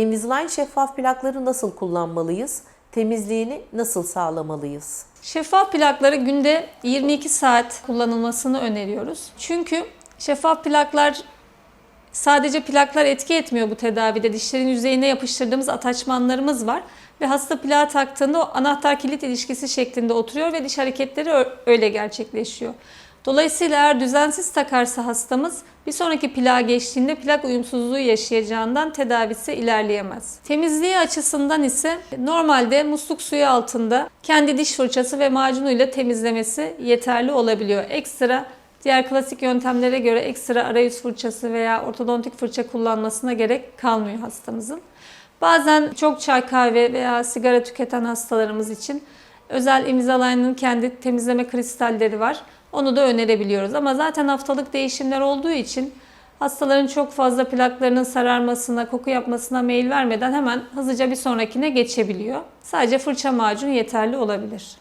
Invisalign şeffaf plakları nasıl kullanmalıyız? Temizliğini nasıl sağlamalıyız? Şeffaf plakları günde 22 saat kullanılmasını öneriyoruz. Çünkü şeffaf plaklar sadece plaklar etki etmiyor bu tedavide. Dişlerin yüzeyine yapıştırdığımız ataçmanlarımız var ve hasta plağı taktığında o anahtar kilit ilişkisi şeklinde oturuyor ve diş hareketleri öyle gerçekleşiyor. Dolayısıyla eğer düzensiz takarsa hastamız bir sonraki plağa geçtiğinde plak uyumsuzluğu yaşayacağından tedavisi ilerleyemez. Temizliği açısından ise normalde musluk suyu altında kendi diş fırçası ve macunuyla temizlemesi yeterli olabiliyor. Ekstra diğer klasik yöntemlere göre ekstra arayüz fırçası veya ortodontik fırça kullanmasına gerek kalmıyor hastamızın. Bazen çok çay kahve veya sigara tüketen hastalarımız için özel Invisalign'ın kendi temizleme kristalleri var. Onu da önerebiliyoruz. Ama zaten haftalık değişimler olduğu için hastaların çok fazla plaklarının sararmasına, koku yapmasına meyil vermeden hemen hızlıca bir sonrakine geçebiliyor. Sadece fırça macunu yeterli olabilir.